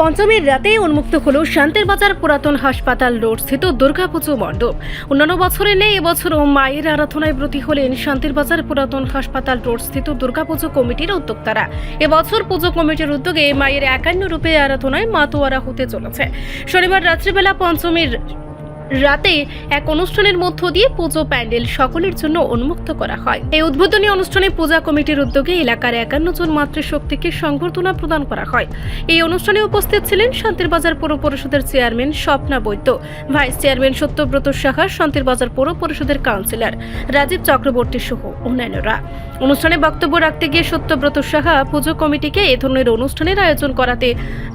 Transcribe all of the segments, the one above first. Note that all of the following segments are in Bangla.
পঞ্চমীর রাতে উন্মুক্ত হল শান্তির বাজার পুরাতন হাসপাতাল রোড স্থিত দুর্গাপুজো মণ্ডপ। অন্যান্য বছরে নেই, এবছরও মায়ের আরাধনায় ব্রতী হলেন শান্তির বাজার পুরাতন হাসপাতাল রোড স্থিত দুর্গাপুজো কমিটির উদ্যোক্তারা। এবছর পুজো কমিটির উদ্যোগে মায়ের একান্ন রূপে আরাধনায় মাতোয়ারা হতে চলেছে। শনিবার রাত্রিবেলা পঞ্চমীর রাতে এক অনুষ্ঠানের মধ্য দিয়ে পুজো প্যান্ডেল সকলের জন্য উন্মুক্ত করা হয়। এই উদ্বোধনী অনুষ্ঠানে পূজা কমিটির উদ্যোগে এলাকার একান্ন জন মাতৃশক্তিকে সংবর্ধনা প্রদান করা হয়। এই অনুষ্ঠানে উপস্থিত ছিলেন শান্তিরবাজার পৌর পরিষদের chairman Swapna Baidya, vice chairman Satyabrata Saha Shantirbazar পৌর পরিষদের কাউন্সিলর রাজীব চক্রবর্তী সহ অন্যান্যরা। অনুষ্ঠানে বক্তব্য রাখতে গিয়ে সত্যব্রত সাহা পুজো কমিটিকে এ ধরনের অনুষ্ঠানের আয়োজন করাতে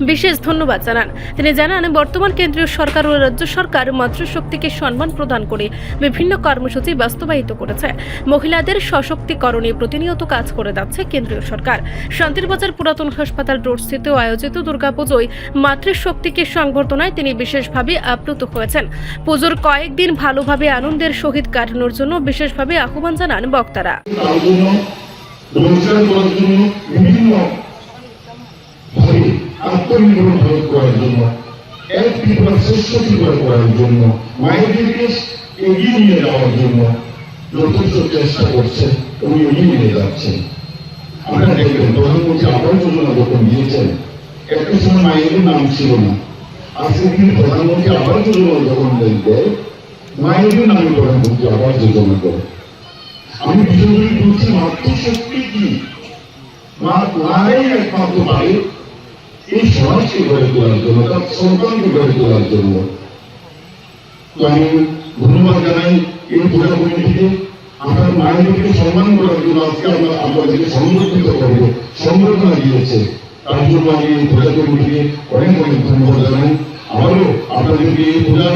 বিশেষ ধন্যবাদ জানান। তিনি জানান, বর্তমান কেন্দ্রীয় সরকার ও রাজ্য সরকার মাতৃশক্তিকে সম্মান প্রদান করে বিভিন্ন কর্মসূচি বাস্তবায়িত করেছে। মহিলাদের সশক্তিকরণে প্রতিনিয়ত কাজ করে যাচ্ছে কেন্দ্রীয় সরকার। শান্তিরবাজার পুরাতন হাসপাতাল রোড স্থিত আয়োজিত দুর্গাপুজোয় মাতৃশক্তিকে সংবর্ধনায় তিনি বিশেষভাবে আপ্লুত হয়েছেন। পুজোর কয়েকদিন ভালোভাবে আনন্দের সহিত কাটানোর জন্য বিশেষভাবে আহ্বান জানান বক্তারা। আত্মনির্ভর ভারত করার জন্য এক ত্রিপুরা ত্রিপুরা করার জন্য মায়েদেরকে এগিয়ে নিয়ে যাওয়ার জন্য। যথেষ্ট চেষ্টা করছেন এবং এগিয়ে নিয়ে যাচ্ছেন। আপনারা দেখবেন, প্রধানমন্ত্রী আবাস যোজনা যখন দিয়েছেন, একটা সময় মায়েদের নাম ছিল না। আজকে কিন্তু প্রধানমন্ত্রী আবাস যোজনা যখন দেয় মায়েদের নামে প্রধানমন্ত্রী আবাস যোজনা করে আমি বিশেষভাবে বলছি মাতৃশক্তি কি? মা মারাই একমাত্র পারে এই সমাজকে গড়ে তোলার জন্য তার সন্তানকে গড়ে তোলার জন্য আমি ধন্যবাদ জানাই এই পূজা কমিটিকে। আপনার মায়েদেরকে সম্মান করার জন্য আজকে আমরা আপনাদেরকে সংরক্ষিত করব সংরক্ষণা দিয়েছে। তার জন্য আমি এই পূজা কমিটিকে অনেক অনেক ধন্যবাদ জানাই। আবারও আপনাদেরকে এই পূজার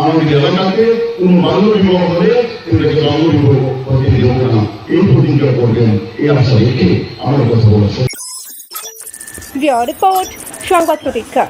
আমাদের এলাকাতে কোন বাল্য বিবাহ হলে এটাকে বাল্য বিবাহ হতে দেব না এই প্রতিজ্ঞা করবেন, এই আশা রেখে আমার কথা বলা। রিপোর্ট, সংবাদ প্রতীক্ষা